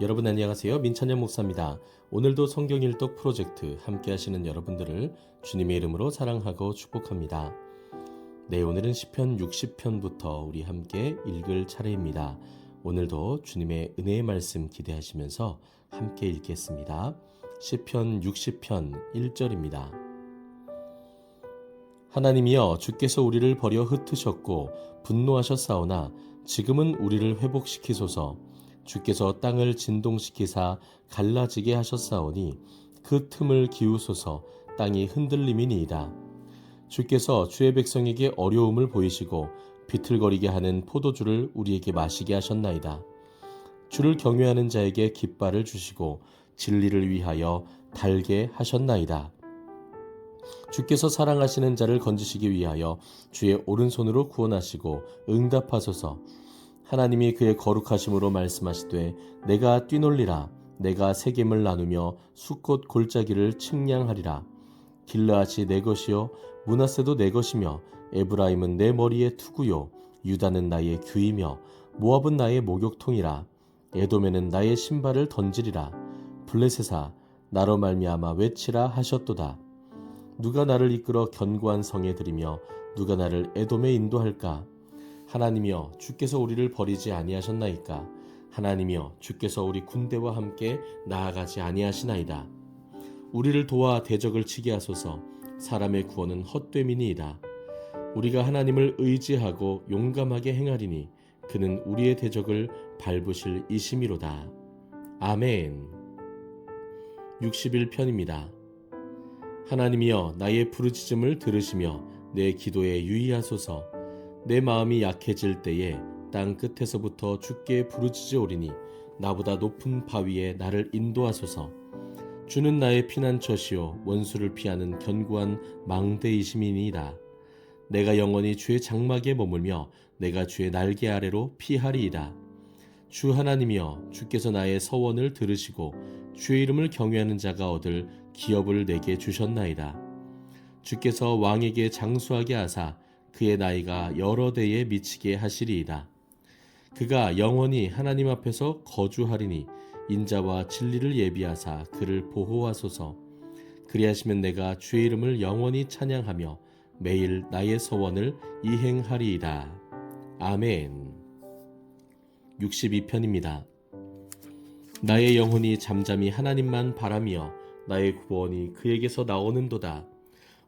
여러분 안녕하세요. 민찬영 목사입니다. 오늘도 성경 일독 프로젝트 함께 하시는 여러분들을 주님의 이름으로 사랑하고 축복합니다. 네, 오늘은 시편 60편부터 우리 함께 읽을 차례입니다. 오늘도 주님의 은혜의 말씀 기대하시면서 함께 읽겠습니다. 시편 60편 1절입니다. 하나님이여 주께서 우리를 버려 흩으셨고 분노하셨사오나 지금은 우리를 회복시키소서 주께서 땅을 진동시키사 갈라지게 하셨사오니 그 틈을 기우소서 땅이 흔들림이니이다. 주께서 주의 백성에게 어려움을 보이시고 비틀거리게 하는 포도주를 우리에게 마시게 하셨나이다. 주를 경외하는 자에게 깃발을 주시고 진리를 위하여 달게 하셨나이다. 주께서 사랑하시는 자를 건지시기 위하여 주의 오른손으로 구원하시고 응답하소서. 하나님이 그의 거룩하심으로 말씀하시되 내가 뛰놀리라. 내가 세겜을 나누며 숫꽃 골짜기를 측량하리라. 길르앗이 내 것이요 문하세도 내 것이며 에브라임은 내 머리의 투구요 유다는 나의 규이며 모압은 나의 목욕통이라. 에돔에는 나의 신발을 던지리라. 블레셋아 나로 말미암아 외치라 하셨도다. 누가 나를 이끌어 견고한 성에 들이며 누가 나를 에돔에 인도할까 하나님이여 주께서 우리를 버리지 아니하셨나이까? 하나님이여 주께서 우리 군대와 함께 나아가지 아니하시나이다. 우리를 도와 대적을 치게 하소서. 사람의 구원은 헛됨이니이다. 우리가 하나님을 의지하고 용감하게 행하리니 그는 우리의 대적을 밟으실 이심이로다. 아멘. 61편입니다. 하나님이여 나의 부르짖음을 들으시며 내 기도에 유의하소서 내 마음이 약해질 때에 땅 끝에서부터 주께 부르짖으오리니 나보다 높은 바위에 나를 인도하소서. 주는 나의 피난처시요 원수를 피하는 견고한 망대이심이니이다. 내가 영원히 주의 장막에 머물며 내가 주의 날개 아래로 피하리이다. 주 하나님이여 주께서 나의 서원을 들으시고 주의 이름을 경외하는 자가 얻을 기업을 내게 주셨나이다. 주께서 왕에게 장수하게 하사 그의 나이가 여러 대에 미치게 하시리이다. 그가 영원히 하나님 앞에서 거주하리니 인자와 진리를 예비하사 그를 보호하소서. 그리하시면 내가 주의 이름을 영원히 찬양하며 매일 나의 소원을 이행하리이다. 아멘. 62편입니다. 나의 영혼이 잠잠히 하나님만 바라며 나의 구원이 그에게서 나오는도다.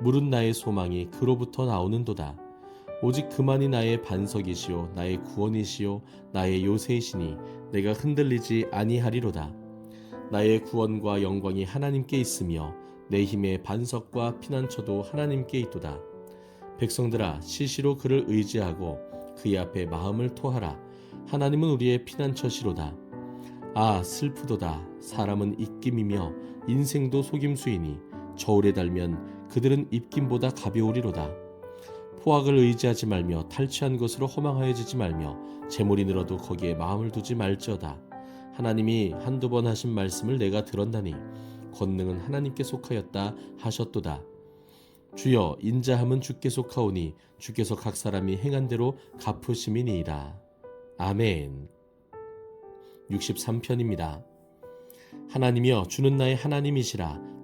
물은 나의 소망이 그로부터 나오는도다. 오직 그만이 나의 반석이시요 나의 구원이시요 나의 요새이시니 내가 흔들리지 아니하리로다. 나의 구원과 영광이 하나님께 있으며 내 힘의 반석과 피난처도 하나님께 있도다. 백성들아 시시로 그를 의지하고 그의 앞에 마음을 토하라. 하나님은 우리의 피난처시로다. 아 슬프도다. 사람은 입김이며 인생도 속임수이니 저울에 달면 그들은 입김보다 가벼우리로다. 포악을 의지하지 말며 탈취한 것으로 허망하여지지 말며 재물이 늘어도 거기에 마음을 두지 말지어다. 하나님이 한두 번 하신 말씀을 내가 들었나니 권능은 하나님께 속하였다 하셨도다. 주여 인자함은 주께 속하오니 주께서 각 사람이 행한 대로 갚으심이니이다. 아멘. 63편입니다. 하나님이여 주는 나의 하나님이시라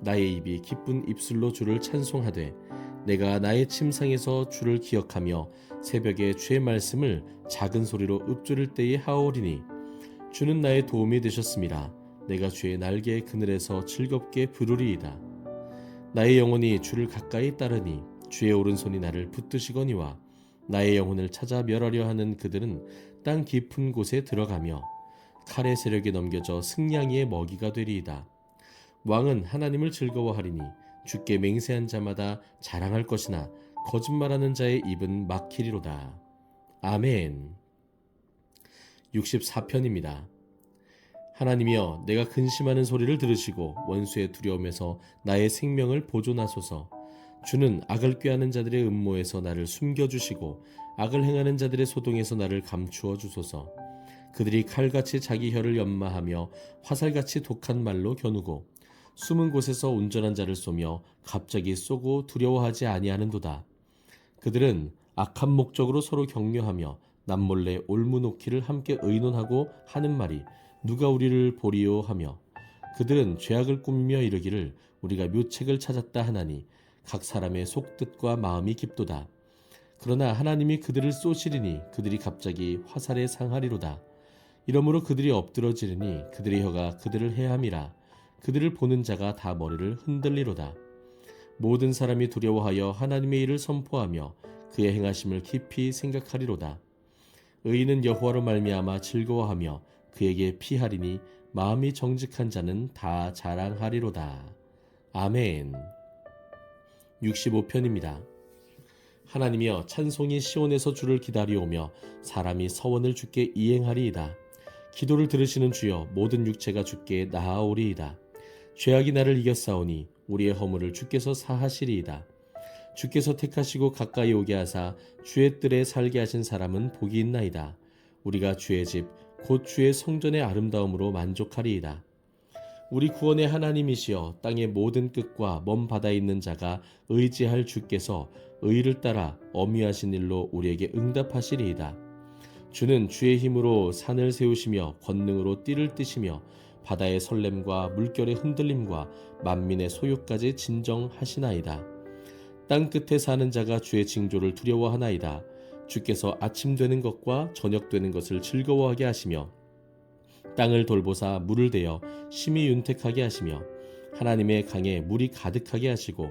나의 입이 기쁜 입술로 주를 찬송하되 내가 나의 침상에서 주를 기억하며 새벽에 주의 말씀을 작은 소리로 읊조릴 때에 하오리니 주는 나의 도움이 되셨습니다. 내가 주의 날개 그늘에서 즐겁게 부르리이다. 나의 영혼이 주를 가까이 따르니 주의 오른손이 나를 붙드시거니와 나의 영혼을 찾아 멸하려 하는 그들은 땅 깊은 곳에 들어가며 칼의 세력에 넘겨져 승냥이의 먹이가 되리이다. 왕은 하나님을 즐거워하리니 주께 맹세한 자마다 자랑할 것이나 거짓말하는 자의 입은 막히리로다. 아멘. 64편입니다. 하나님이여 내가 근심하는 소리를 들으시고 원수의 두려움에서 나의 생명을 보존하소서. 주는 악을 꾀하는 자들의 음모에서 나를 숨겨 주시고 악을 행하는 자들의 소동에서 나를 감추어 주소서. 그들이 칼같이 자기 혀를 연마하며 화살같이 독한 말로 겨누고 숨은 곳에서 온전한 자를 쏘며 갑자기 쏘고 두려워하지 아니하는도다. 그들은 악한 목적으로 서로 격려하며 남몰래 올무놓기를 함께 의논하고 하는 말이 누가 우리를 보리요 하며 그들은 죄악을 꾸미며 이르기를 우리가 묘책을 찾았다 하나니 각 사람의 속뜻과 마음이 깊도다. 그러나 하나님이 그들을 쏘시리니 그들이 갑자기 화살에 상하리로다. 이러므로 그들이 엎드러지리니 그들의 혀가 그들을 해함이라. 그들을 보는 자가 다 머리를 흔들리로다. 모든 사람이 두려워하여 하나님의 일을 선포하며 그의 행하심을 깊이 생각하리로다. 의인은 여호와로 말미암아 즐거워하며 그에게 피하리니 마음이 정직한 자는 다 자랑하리로다. 아멘. 65편입니다. 하나님이여 찬송이 시온에서 주를 기다리오며 사람이 서원을 주께 이행하리이다. 기도를 들으시는 주여 모든 육체가 주께 나아오리이다. 죄악이 나를 이겼사오니 우리의 허물을 주께서 사하시리이다. 주께서 택하시고 가까이 오게 하사 주의 뜰에 살게 하신 사람은 복이 있나이다. 우리가 주의 집 곧 주의 성전의 아름다움으로 만족하리이다. 우리 구원의 하나님이시여 땅의 모든 끝과 먼 바다에 있는 자가 의지할 주께서 의를 따라 어미하신 일로 우리에게 응답하시리이다. 주는 주의 힘으로 산을 세우시며 권능으로 띠를 뜨시며 바다의 설렘과 물결의 흔들림과 만민의 소유까지 진정하시나이다. 땅 끝에 사는 자가 주의 징조를 두려워하나이다. 주께서 아침 되는 것과 저녁 되는 것을 즐거워하게 하시며 땅을 돌보사 물을 대어 심히 윤택하게 하시며 하나님의 강에 물이 가득하게 하시고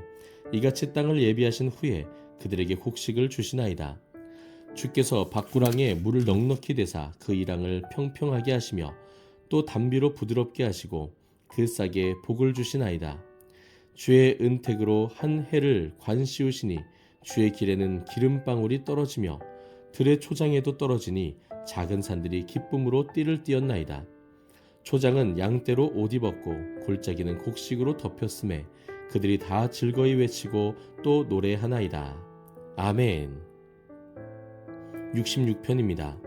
이같이 땅을 예비하신 후에 그들에게 곡식을 주시나이다. 주께서 밖구랑에 물을 넉넉히 대사 그 이랑을 평평하게 하시며 또 담비로 부드럽게 하시고 그 싹에 복을 주시나이다. 주의 은택으로 한 해를 관씌우시니 주의 길에는 기름방울이 떨어지며 들의 초장에도 떨어지니 작은 산들이 기쁨으로 띠를 띄었나이다. 초장은 양떼로 옷 입었고 골짜기는 곡식으로 덮였음에 그들이 다 즐거이 외치고 또 노래하나이다. 아멘. 66편입니다.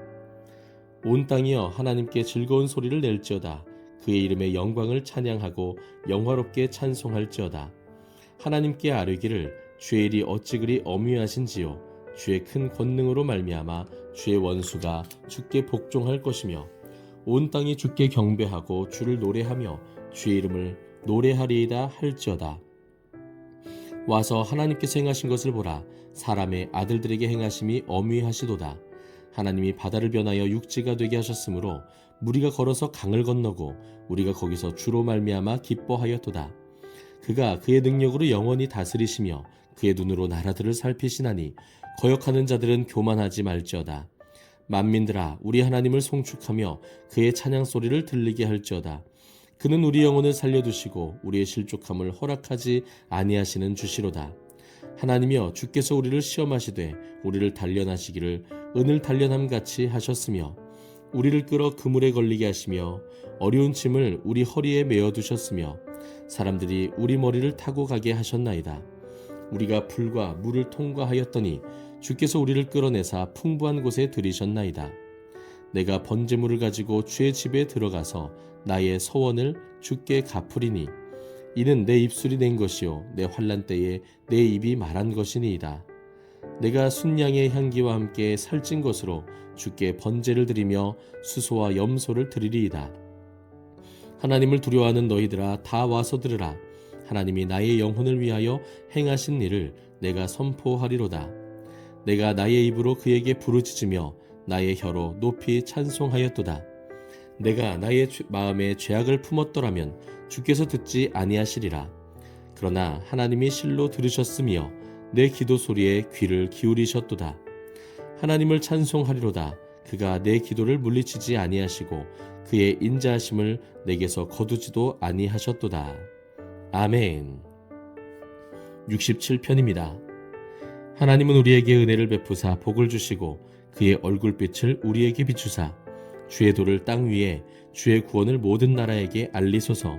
온 땅이여 하나님께 즐거운 소리를 낼지어다. 그의 이름의 영광을 찬양하고 영화롭게 찬송할지어다. 하나님께 아뢰기를 주의 일이 어찌 그리 어미하신지요. 주의 큰 권능으로 말미암아 주의 원수가 주께 복종할 것이며 온 땅이 주께 경배하고 주를 노래하며 주의 이름을 노래하리이다 할지어다. 와서 하나님께서 행하신 것을 보라. 사람의 아들들에게 행하심이 어미하시도다. 하나님이 바다를 변하여 육지가 되게 하셨으므로 무리가 걸어서 강을 건너고 우리가 거기서 주로 말미암아 기뻐하였도다. 그가 그의 능력으로 영원히 다스리시며 그의 눈으로 나라들을 살피시나니 거역하는 자들은 교만하지 말지어다. 만민들아 우리 하나님을 송축하며 그의 찬양 소리를 들리게 할지어다. 그는 우리 영혼을 살려두시고 우리의 실족함을 허락하지 아니하시는 주시로다. 하나님이여 주께서 우리를 시험하시되 우리를 단련하시기를 은을 단련함 같이 하셨으며 우리를 끌어 그물에 걸리게 하시며 어려운 짐을 우리 허리에 메어 두셨으며 사람들이 우리 머리를 타고 가게 하셨나이다. 우리가 풀과 물을 통과하였더니 주께서 우리를 끌어내사 풍부한 곳에 들이셨나이다. 내가 번제물을 가지고 주의 집에 들어가서 나의 서원을 주께 갚으리니 이는 내 입술이 낸 것이요 내 환란 때에 내 입이 말한 것이니이다. 내가 순양의 향기와 함께 살찐 것으로 주께 번제를 드리며 수소와 염소를 드리리이다. 하나님을 두려워하는 너희들아 다 와서 들으라. 하나님이 나의 영혼을 위하여 행하신 일을 내가 선포하리로다. 내가 나의 입으로 그에게 부르짖으며 나의 혀로 높이 찬송하였도다. 내가 나의 죄- 마음에 죄악을 품었더라면 주께서 듣지 아니하시리라. 그러나 하나님이 실로 들으셨으며 내 기도 소리에 귀를 기울이셨도다. 하나님을 찬송하리로다. 그가 내 기도를 물리치지 아니하시고 그의 인자하심을 내게서 거두지도 아니하셨도다. 아멘. 67편입니다. 하나님은 우리에게 은혜를 베푸사 복을 주시고 그의 얼굴빛을 우리에게 비추사 주의 도를 땅 위에 주의 구원을 모든 나라에게 알리소서.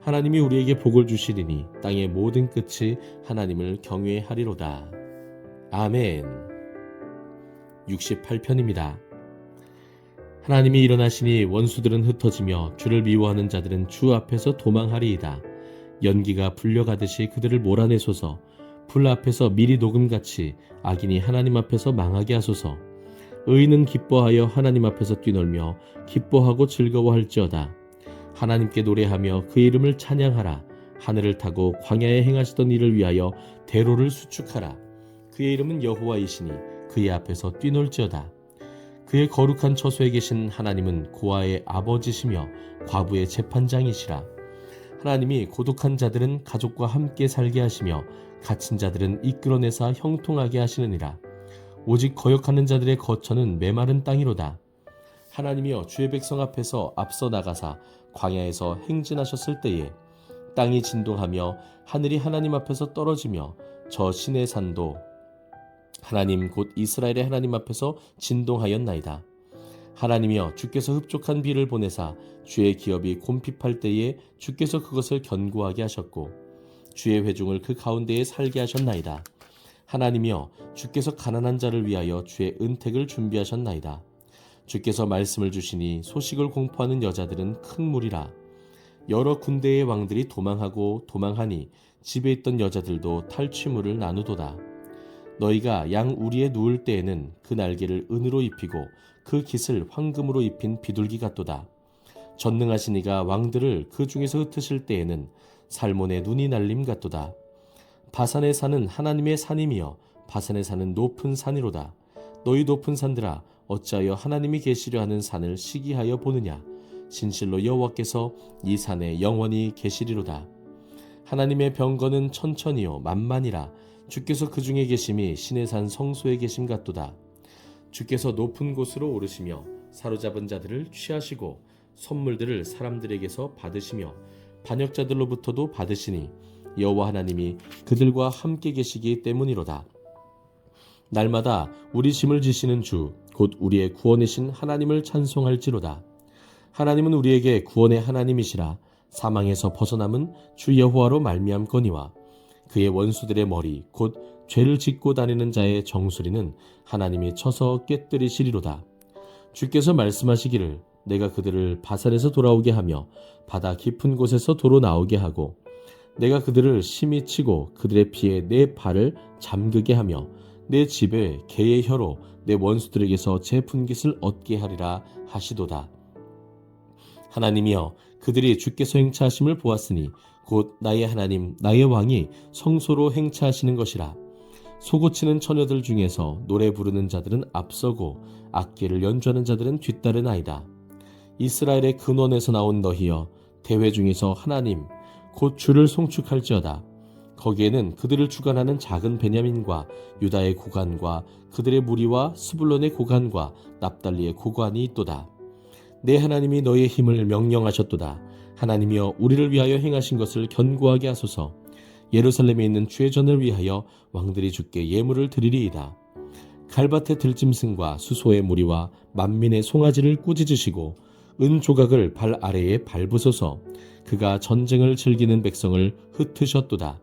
하나님이 우리에게 복을 주시리니 땅의 모든 끝이 하나님을 경외하리로다. 아멘. 68편입니다. 하나님이 일어나시니 원수들은 흩어지며 주를 미워하는 자들은 주 앞에서 도망하리이다. 연기가 불려가듯이 그들을 몰아내소서. 불 앞에서 미리 녹음같이 악인이 하나님 앞에서 망하게 하소서. 의인은 기뻐하여 하나님 앞에서 뛰놀며 기뻐하고 즐거워할지어다. 하나님께 노래하며 그 이름을 찬양하라. 하늘을 타고 광야에 행하시던 일을 위하여 대로를 수축하라. 그의 이름은 여호와이시니 그의 앞에서 뛰놀지어다. 그의 거룩한 처소에 계신 하나님은 고아의 아버지시며 과부의 재판장이시라. 하나님이 고독한 자들은 가족과 함께 살게 하시며 갇힌 자들은 이끌어내사 형통하게 하시느니라. 오직 거역하는 자들의 거처는 메마른 땅이로다. 하나님이여 주의 백성 앞에서 앞서 나가사 광야에서 행진하셨을 때에 땅이 진동하며 하늘이 하나님 앞에서 떨어지며 저 신의 산도 하나님 곧 이스라엘의 하나님 앞에서 진동하였나이다. 하나님이여 주께서 흡족한 비를 보내사 주의 기업이 곰핍할 때에 주께서 그것을 견고하게 하셨고 주의 회중을 그 가운데에 살게 하셨나이다. 하나님이여 주께서 가난한 자를 위하여 주의 은택을 준비하셨나이다. 주께서 말씀을 주시니 소식을 공포하는 여자들은 큰 무리라. 여러 군대의 왕들이 도망하고 도망하니 집에 있던 여자들도 탈취물을 나누도다. 너희가 양 우리에 누울 때에는 그 날개를 은으로 입히고 그 깃을 황금으로 입힌 비둘기 같도다. 전능하신 이가 왕들을 그 중에서 흩으실 때에는 살몬의 눈이 날림 같도다. 바산의 산은 하나님의 산이며 바산의 산은 높은 산이로다. 너희 높은 산들아 어찌하여 하나님이 계시려 하는 산을 시기하여 보느냐 진실로 여호와께서 이 산에 영원히 계시리로다. 하나님의 병거는 천천히요 만만이라 주께서 그 중에 계심이 신의 산 성소에 계심 같도다. 주께서 높은 곳으로 오르시며 사로잡은 자들을 취하시고 선물들을 사람들에게서 받으시며 반역자들로부터도 받으시니 여호와 하나님이 그들과 함께 계시기 때문이로다. 날마다 우리 짐을 지시는 주 곧 우리의 구원이신 하나님을 찬송할지로다. 하나님은 우리에게 구원의 하나님이시라 사망에서 벗어남은 주 여호와로 말미암거니와 그의 원수들의 머리 곧 죄를 짓고 다니는 자의 정수리는 하나님이 쳐서 깨뜨리시리로다. 주께서 말씀하시기를 내가 그들을 바살에서 돌아오게 하며 바다 깊은 곳에서 도로 나오게 하고 내가 그들을 심히 치고 그들의 피에 내 발을 잠그게 하며 내 집에 개의 혀로 내 원수들에게서 제 분깃을 얻게 하리라 하시도다. 하나님이여 그들이 주께서 행차하심을 보았으니 곧 나의 하나님 나의 왕이 성소로 행차하시는 것이라. 소고치는 처녀들 중에서 노래 부르는 자들은 앞서고 악기를 연주하는 자들은 뒤따르나이다. 이스라엘의 근원에서 나온 너희여 대회 중에서 하나님 곧 주를 송축할지어다 거기에는 그들을 주관하는 작은 베냐민과 유다의 고관과 그들의 무리와 스불론의 고관과 납달리의 고관이 있도다 내 하나님이 너의 힘을 명령하셨도다. 하나님이여 우리를 위하여 행하신 것을 견고하게 하소서. 예루살렘에 있는 주의 전을 위하여 왕들이 주께 예물을 드리리이다. 갈밭의 들짐승과 수소의 무리와 만민의 송아지를 꾸짖으시고 은 조각을 발 아래에 밟으소서. 그가 전쟁을 즐기는 백성을 흩으셨도다.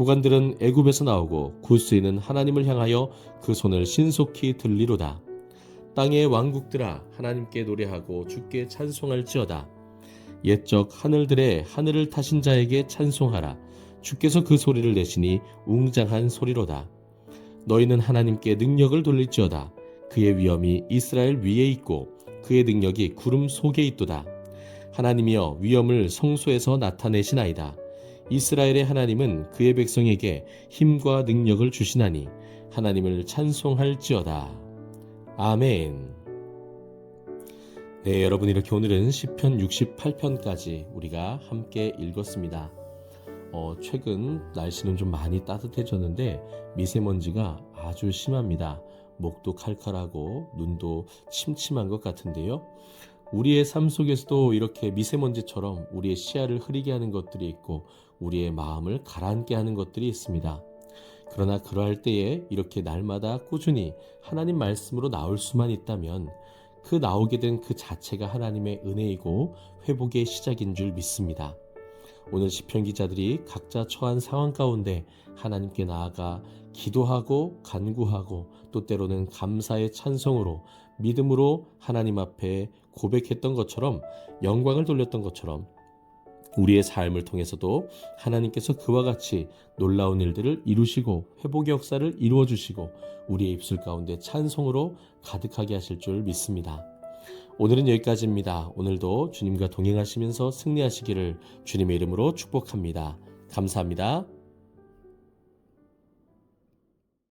고관들은 애굽에서 나오고 구스인은 하나님을 향하여 그 손을 신속히 들리로다. 땅의 왕국들아 하나님께 노래하고 주께 찬송할지어다 옛적 하늘들의 하늘을 타신 자에게 찬송하라. 주께서 그 소리를 내시니 웅장한 소리로다. 너희는 하나님께 능력을 돌릴지어다. 그의 위엄이 이스라엘 위에 있고 그의 능력이 구름 속에 있도다. 하나님이여 위엄을 성소에서 나타내시나이다. 이스라엘의 하나님은 그의 백성에게 힘과 능력을 주시나니 하나님을 찬송할지어다. 아멘. 네, 여러분 이렇게 오늘은 시편 68편까지 우리가 함께 읽었습니다. 어, 최근 날씨는 좀 많이 따뜻해졌는데 미세먼지가 아주 심합니다. 목도 칼칼하고 눈도 침침한 것 같은데요. 우리의 삶 속에서도 이렇게 미세먼지처럼 우리의 시야를 흐리게 하는 것들이 있고 우리의 마음을 가라앉게 하는 것들이 있습니다. 그러나 그러할 때에 이렇게 날마다 꾸준히 하나님 말씀으로 나올 수만 있다면 그 나오게 된 그 자체가 하나님의 은혜이고 회복의 시작인 줄 믿습니다. 오늘 시편 기자들이 각자 처한 상황 가운데 하나님께 나아가 기도하고 간구하고 또 때로는 감사의 찬송으로 믿음으로 하나님 앞에 고백했던 것처럼 영광을 돌렸던 것처럼 우리의 삶을 통해서도 하나님께서 그와 같이 놀라운 일들을 이루시고 회복의 역사를 이루어 주시고 우리의 입술 가운데 찬송으로 가득하게 하실 줄 믿습니다. 오늘은 여기까지입니다. 오늘도 주님과 동행하시면서 승리하시기를 주님의 이름으로 축복합니다. 감사합니다.